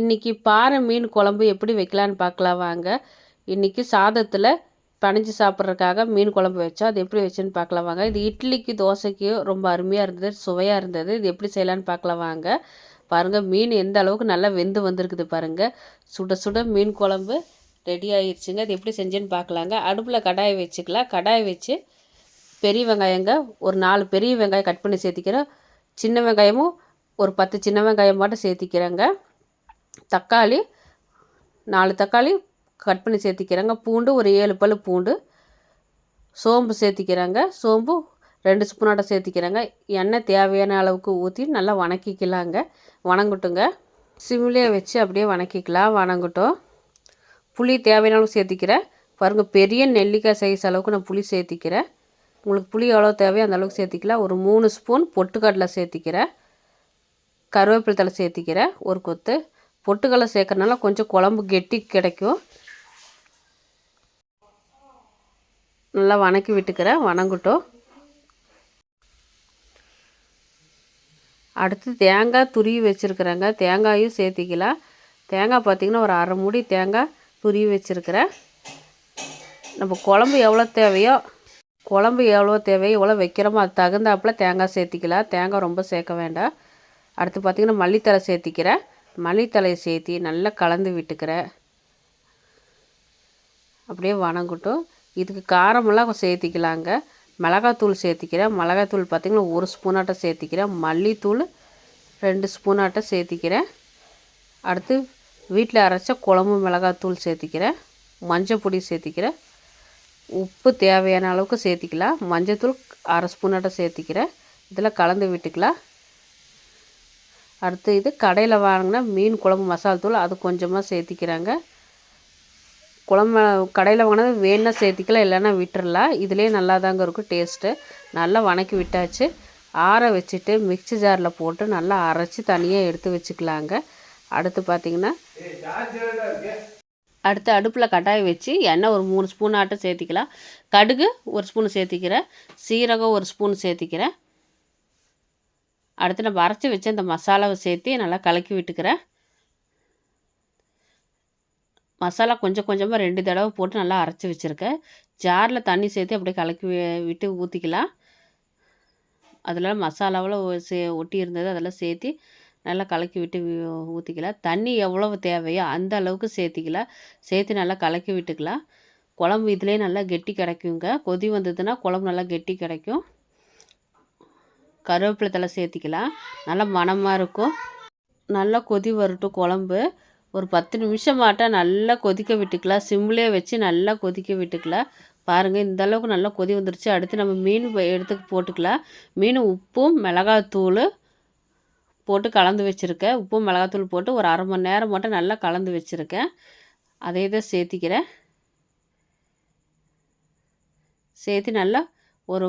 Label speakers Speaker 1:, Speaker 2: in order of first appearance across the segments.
Speaker 1: இன்றைக்கி பாறை மீன் குழம்பு எப்படி வைக்கலான்னு பார்க்கலாம் வாங்க. இன்றைக்கி சாதத்தில் பனைஞ்சு சாப்பிட்றதுக்காக மீன் குழம்பு வச்சோம். அது எப்படி வச்சுன்னு பார்க்கலாம் வாங்க. இது இட்லிக்கு தோசைக்கு ரொம்ப அருமையாக இருந்தது சுவையாக இருந்தது. இது எப்படி செய்யலான்னு பார்க்கலாம் வாங்க. பாருங்கள் மீன் எந்த அளவுக்கு நல்லா வெந்து வந்திருக்குது பாருங்கள் சுட சுட மீன் குழம்பு ரெடி ஆயிடுச்சுங்க அது எப்படி செஞ்சேன்னு பார்க்கலாங்க. அடுப்பில் கடாயை வச்சுக்கலாம். கடாயை வச்சு பெரிய வெங்காயங்க ஒரு நாலு பெரிய வெங்காயம் கட் பண்ணி சேர்த்திக்கிறேன். சின்ன வெங்காயமும் ஒரு பத்து சின்ன வெங்காயம் மட்டும் சேர்த்திக்கிறேங்க. தக்காளி நாலு தக்காளி கட் பண்ணி சேர்த்திக்கிறேங்க. பூண்டு ஒரு ஏழு பல் பூண்டு. சோம்பு சேர்த்திக்கிறாங்க. சோம்பு ரெண்டு ஸ்பூனாட்ட சேர்த்திக்கிறாங்க. எண்ணெய் தேவையான அளவுக்கு ஊற்றி நல்லா வணக்கிக்கலாங்க. வணங்கட்டுங்க. சிம்லேயே வச்சு அப்படியே வணக்கிக்கலாம். வணங்கட்டும். புளி தேவையான அளவுக்கு சேர்த்திக்கிறேன். பாருங்கள் பெரிய நெல்லிக்காய் சைஸ் அளவுக்கு நான் புளி சேர்த்திக்கிறேன். உங்களுக்கு புளி எவ்வளோ தேவையோ அந்த அளவுக்கு சேர்த்திக்கலாம். ஒரு மூணு ஸ்பூன் பொட்டுக்கடலை சேர்த்திக்கிறேன். கருவேப்பிலை தலை சேர்த்திக்கிறேன். ஒரு கொத்து. பொட்டுக்கடலை சேர்க்கறனால கொஞ்சம் குழம்பு கெட்டி கிடைக்கும். நல்லா வணக்கி விட்டுக்கிறேன். வணங்கட்டும். அடுத்து தேங்காய் துருவி வச்சுருக்குறேங்க. தேங்காயும் சேர்த்திக்கலாம். தேங்காய் பார்த்திங்கன்னா ஒரு அரை மூடி தேங்காய் துருவி வச்சுருக்கிறேன். நம்ம குழம்பு எவ்வளோ தேவையோ குழம்பு எவ்வளோ தேவையோ எவ்வளோ வைக்கிறோமோ அது தகுந்தாப்பில் தேங்காய் சேர்த்திக்கலாம். தேங்காய் ரொம்ப சேர்க்க வேண்டாம். அடுத்து பார்த்திங்கன்னா மல்லித்தலை சேர்த்திக்கிறேன். மல்லித்தலை சேர்த்தி நல்லா கலந்து விட்டுக்கிறேன் அப்படியே வணங்கட்டும் இதுக்கு காரமெல்லாம் சேர்த்திக்கலாங்க. மிளகாத்தூள் சேர்த்திக்கிறேன். மிளகாத்தூள் பார்த்திங்கன்னா ஒரு ஸ்பூனாட்ட சேர்த்திக்கிறேன். மல்லித்தூள் ரெண்டு ஸ்பூனாட்டம் சேர்த்திக்கிறேன். அடுத்து வீட்டில் அரைச்ச குழம்பு மிளகாத்தூள் சேர்த்திக்கிறேன். மஞ்சள் பொடி சேர்த்திக்கிறேன். உப்பு தேவையான அளவுக்கு சேர்த்திக்கலாம். மஞ்சத்தூள் அரை ஸ்பூனாட்டம் சேர்த்திக்கிறேன். இதில் கலந்து விட்டுக்கலாம். அடுத்து இது கடையில் வாங்கினா மீன் குழம்பு மசாலா தூள் அது கொஞ்சமாக சேர்த்திக்கிறாங்க. குழம்பு கடையில் வாங்கினது வேணால் சேர்த்திக்கலாம் இல்லைன்னா விட்டுறலாம். இதுலேயே நல்லா தாங்க இருக்கும் டேஸ்ட்டு. நல்லா வணக்கி விட்டாச்சு. ஆற வச்சுட்டு மிக்சி ஜாரில் போட்டு நல்லா அரைச்சி தனியாக எடுத்து வச்சுக்கலாங்க. அடுத்து பார்த்திங்கன்னா அடுத்து அடுப்பில் கட்டாயம் வச்சு எண்ணெய் ஒரு மூணு ஸ்பூன் ஆட்டம் சேர்த்திக்கலாம். கடுகு ஒரு ஸ்பூன் சேர்த்திக்கிறேன். சீரகம் ஒரு ஸ்பூன் சேர்த்திக்கிறேன். அடுத்து நம்ம அரைச்சி வச்ச அந்த மசாலாவை சேர்த்து நல்லா கலக்கி விட்டுக்கிறேன். மசாலா கொஞ்சம் கொஞ்சமாக ரெண்டு தடவை போட்டு நல்லா அரைச்சி வச்சுருக்கேன். ஜாரில் தண்ணி சேர்த்து அப்படியே கலக்கி விட்டு ஊற்றிக்கலாம் அதில் மசாலாவில் சே ஒட்டி இருந்தது அதெல்லாம் சேர்த்து நல்லா கலக்கி விட்டு ஊற்றிக்கலாம் தண்ணி எவ்வளவு தேவையோ அந்த அளவுக்கு சேர்த்திக்கலாம். சேர்த்து நல்லா கலக்கி விட்டுக்கலாம். குழம்பு இதிலே நல்லா கெட்டி கிடைக்குங்க. கொதி வந்ததுன்னா குழம்பு நல்லா கெட்டி கிடைக்கும். கருவேப்பிலை தலை சேர்த்திக்கலாம். நல்லா மணமாக இருக்கும். நல்லா கொதி வரட்டும் குழம்பு. ஒரு பத்து நிமிஷம் மாட்டால் நல்லா கொதிக்க விட்டுக்கலாம். சிம்லேயே வச்சு நல்லா கொதிக்க விட்டுக்கலாம். பாருங்கள் இந்த அளவுக்கு நல்லா கொதி வந்துருச்சு. அடுத்து நம்ம மீன் எடுத்து போட்டுக்கலாம். மீன் உப்பும் மிளகாத்தூள் போட்டு கலந்து வச்சுருக்கேன். உப்பும் மிளகாத்தூள் போட்டு ஒரு அரை மணி நேரம் மட்டும் நல்லா கலந்து வச்சுருக்கேன். அதே தான் சேர்த்திக்கிறேன். சேர்த்து நல்லா ஒரு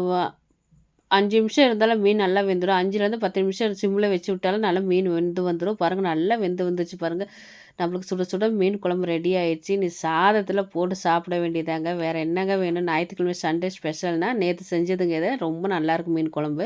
Speaker 1: அஞ்சு நிமிஷம் இருந்தாலும் மீன் நல்லா வெந்துடும். அஞ்சுலேருந்து பத்து நிமிஷம் சிம்மில் வச்சு விட்டாலும் நல்லா மீன் வெந்து வந்துடும். பாருங்கள் நல்லா வெந்து வந்துச்சு பாருங்கள் நம்மளுக்கு சுட சுட மீன் குழம்பு ரெடி ஆயிடுச்சு. நீ சாதத்தில் போட்டு சாப்பிட வேண்டியதாங்க. வேறு என்னங்க வேணும்? ஞாயிற்றுக்கிழமை சண்டே ஸ்பெஷல்னால் நேற்று செஞ்சதுங்க இதை. ரொம்ப நல்லாயிருக்கும் மீன் குழம்பு.